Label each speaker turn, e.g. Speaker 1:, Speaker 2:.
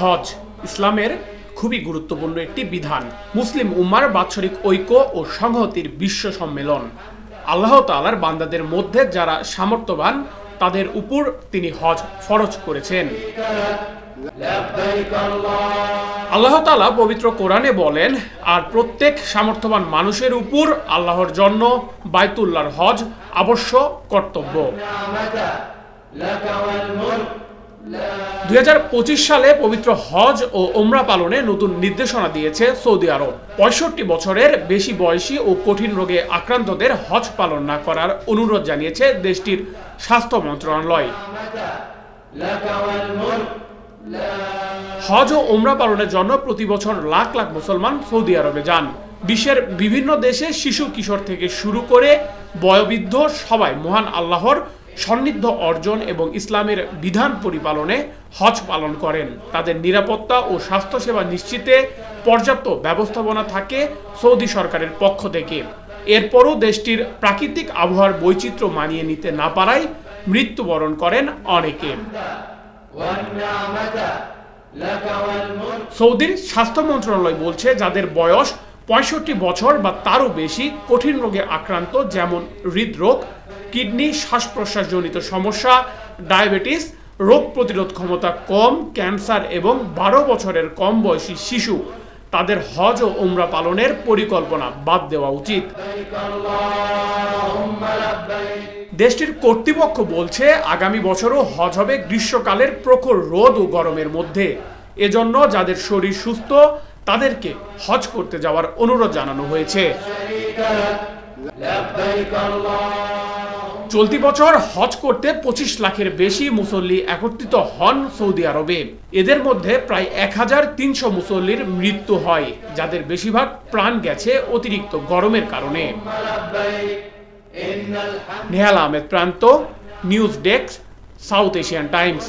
Speaker 1: হজ, ইসলামের খুবই গুরুত্বপূর্ণ একটি বিধান। মুসলিম উম্মার বাৎসরিক ঐক্য ও সংহতির বিশ্ব সম্মেলন। আল্লাহ তালার বান্দাদের মধ্যে যারা সামর্থ্যবান, তাদের উপর তিনি হজ ফরজ করেছেন। আল্লাহ তালা পবিত্র কোরআনে বলেন, আর প্রত্যেক সামর্থ্যবান মানুষের উপর আল্লাহর জন্য বাইতুল্লাহর হজ আবশ্যক কর্তব্য। দুই সালে পবিত্র হজ ও ওমরা পালনে নতুন নির্দেশনা দিয়েছে সৌদি আরব। পঁয়ষট্টি বছরের বেশি বয়সী ও কঠিন রোগে আক্রান্তদের হজ পালন না করার অনুরোধ জানিয়েছে দেশটির স্বাস্থ্য মন্ত্রণালয়। হজ ও ওমরা পালনের জন্য প্রতি বছর লাখ লাখ মুসলমান সৌদি আরবে যান। বিশ্বের বিভিন্ন দেশে শিশু কিশোর থেকে শুরু করে বয়োবৃদ্ধ সবাই মহান আল্লাহর সন্নিধ্য অর্জন এবং ইসলামের বিধান পরিপালনে হজ পালন করেন। তাদের নিরাপত্তা ও স্বাস্থ্যসেবা নিশ্চিতে পর্যাপ্ত ব্যবস্থাপনা থাকে সৌদি সরকারের পক্ষ থেকে। এরপরও দেশটির প্রাকৃতিক আবহাওয়ার বৈচিত্র্য মানিয়ে নিতে না পারায় মৃত্যুবরণ করেন অনেকে। সৌদির স্বাস্থ্য মন্ত্রণালয় বলছে, যাদের বয়স পঁয়ষট্টি বছর বা তারও বেশি কঠিন রোগে আক্রান্ত, যেমন হৃদরোগ কিডনি শ্বাস প্রশ্বাসজনিত সমস্যা, ডায়াবেটিস, রোগ প্রতিরোধ ক্ষমতা কম, ক্যান্সার এবং বারো বছরের কম বয়সী শিশু। তাদের হজ ও উমরা পালনের পরিকল্পনা বাদ দেওয়া উচিত। দেশটির কর্তৃপক্ষ বলছে, আগামী বছরও হজ হবে গ্রীষ্মকালের প্রখর রোদ ও গরমের মধ্যে। এজন্য যাদের শরীর সুস্থ, তাদেরকে হজ করতে যাওয়ার অনুরোধ জানানো হয়েছে। চলতি বছর হজ করতে পঁচিশ লাখের বেশি মুসল্লি একত্রিত হন সৌদি আরবে। এদের মধ্যে প্রায় এক হাজার তিনশো মুসল্লির মৃত্যু হয়, যাদের বেশিরভাগ প্রাণ গেছে অতিরিক্ত গরমের কারণে। Nehal Ahmed Pranto, news desk, South Asian Times.